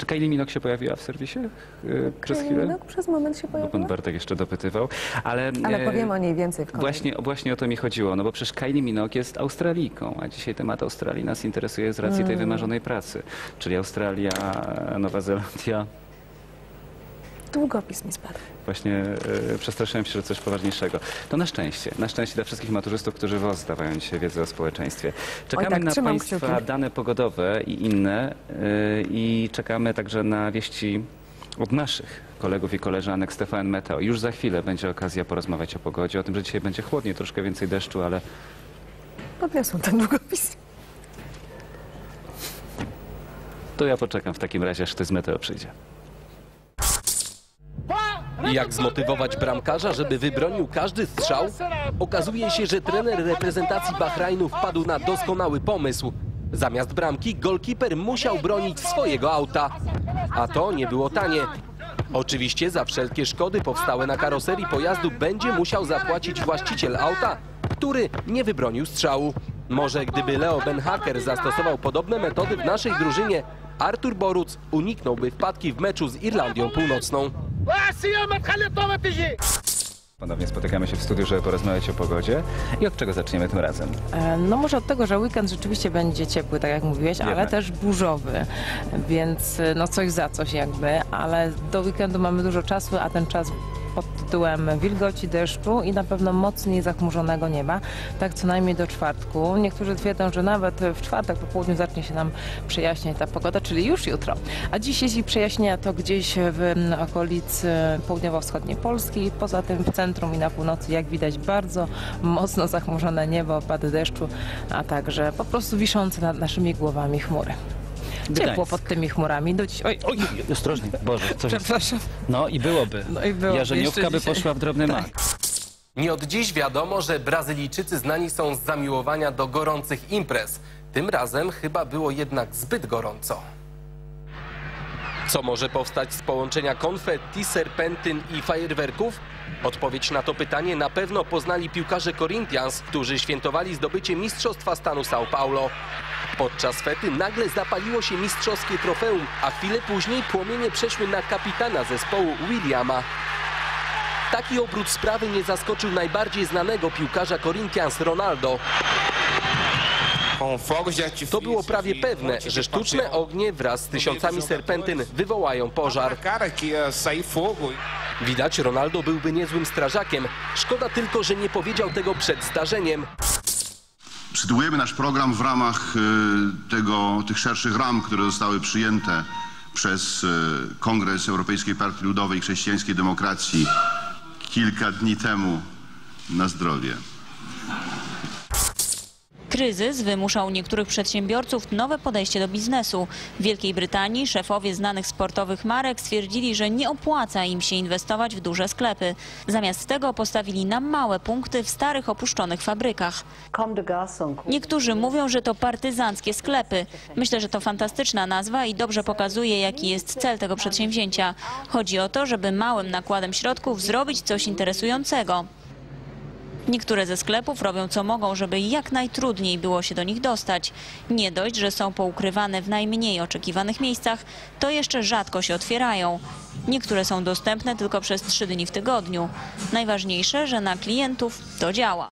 Czy Kylie Minogue się pojawiła w serwisie y, przez chwilę? No, przez moment się Bo pan pojawiła. Bartek jeszcze dopytywał. Ale, Ale e, powiem o niej więcej w kolejnym. Właśnie, właśnie o to mi chodziło, no bo przecież Kylie Minogue jest Australijką, a dzisiaj temat Australii nas interesuje z racji Mm. tej wymarzonej pracy, czyli Australia, Nowa Zelandia. Długopis mi spadł. Właśnie e, przestraszyłem się, że coś poważniejszego. To na szczęście, na szczęście dla wszystkich maturzystów, którzy WOS zdawają dzisiaj wiedzę o społeczeństwie. Czekamy tak, na Państwa kciuki. dane pogodowe i inne e, i czekamy także na wieści od naszych kolegów i koleżanek TVN Meteo. Już za chwilę będzie okazja porozmawiać o pogodzie, o tym, że dzisiaj będzie chłodniej, troszkę więcej deszczu, ale Podniosłam ten długopis. to ja poczekam w takim razie, aż ktoś z Meteo przyjdzie. Jak zmotywować bramkarza, żeby wybronił każdy strzał? Okazuje się, że trener reprezentacji Bahrajnu wpadł na doskonały pomysł. Zamiast bramki golkiper musiał bronić swojego auta. A to nie było tanie. Oczywiście za wszelkie szkody powstałe na karoserii pojazdu będzie musiał zapłacić właściciel auta, który nie wybronił strzału. Może gdyby Leo Benhaker zastosował podobne metody w naszej drużynie, Artur Boruc uniknąłby wpadki w meczu z Irlandią Północną. Ponownie spotykamy się w studiu, żeby porozmawiać o pogodzie. I od czego zaczniemy tym razem? E, no może od tego, że weekend rzeczywiście będzie ciepły, tak jak mówiłeś, ale też burzowy, więc e, no coś za coś jakby, ale do weekendu mamy dużo czasu, a ten czas pod tytułem wilgoci, deszczu i na pewno mocniej zachmurzonego nieba, tak co najmniej do czwartku. Niektórzy twierdzą, że nawet w czwartek po południu zacznie się nam przejaśniać ta pogoda, czyli już jutro. A dziś jeśli przejaśnia to gdzieś w okolicy południowo-wschodniej Polski, poza tym w centrum i na północy, jak widać, bardzo mocno zachmurzone niebo, opady deszczu, a także po prostu wiszące nad naszymi głowami chmury. Ciepło pod tymi chmurami. Do dziś... Oj, Oj, ostrożnie, Boże, coś jest. przepraszam. No i byłoby. No i byłoby Jarzeniówka by dzisiaj. poszła w drobny mak. Nie od dziś wiadomo, że Brazylijczycy znani są z zamiłowania do gorących imprez. Tym razem chyba było jednak zbyt gorąco. Co może powstać z połączenia konfetti, serpentyn i fajerwerków? Odpowiedź na to pytanie na pewno poznali piłkarze Corinthians, którzy świętowali zdobycie Mistrzostwa Stanu São Paulo. Podczas fety nagle zapaliło się mistrzowskie trofeum, a chwilę później płomienie przeszły na kapitana zespołu Williama. Taki obrót sprawy nie zaskoczył najbardziej znanego piłkarza Corinthians Ronaldo. To było prawie pewne, że sztuczne ognie wraz z tysiącami serpentyn wywołają pożar. Widać, Ronaldo byłby niezłym strażakiem. Szkoda tylko, że nie powiedział tego przed zdarzeniem. Sytuujemy nasz program w ramach e, tego, tych szerszych ram, które zostały przyjęte przez e, Kongres Europejskiej Partii Ludowej i Chrześcijańskiej Demokracji kilka dni temu na zdrowie. Kryzys wymuszał niektórych przedsiębiorców nowe podejście do biznesu. W Wielkiej Brytanii szefowie znanych sportowych marek stwierdzili, że nie opłaca im się inwestować w duże sklepy. Zamiast tego postawili na małe punkty w starych opuszczonych fabrykach. Niektórzy mówią, że to partyzanckie sklepy. Myślę, że to fantastyczna nazwa i dobrze pokazuje, jaki jest cel tego przedsięwzięcia. Chodzi o to, żeby małym nakładem środków zrobić coś interesującego. Niektóre ze sklepów robią co mogą, żeby jak najtrudniej było się do nich dostać. Nie dość, że są poukrywane w najmniej oczekiwanych miejscach, to jeszcze rzadko się otwierają. Niektóre są dostępne tylko przez trzy dni w tygodniu. Najważniejsze, że na klientów to działa.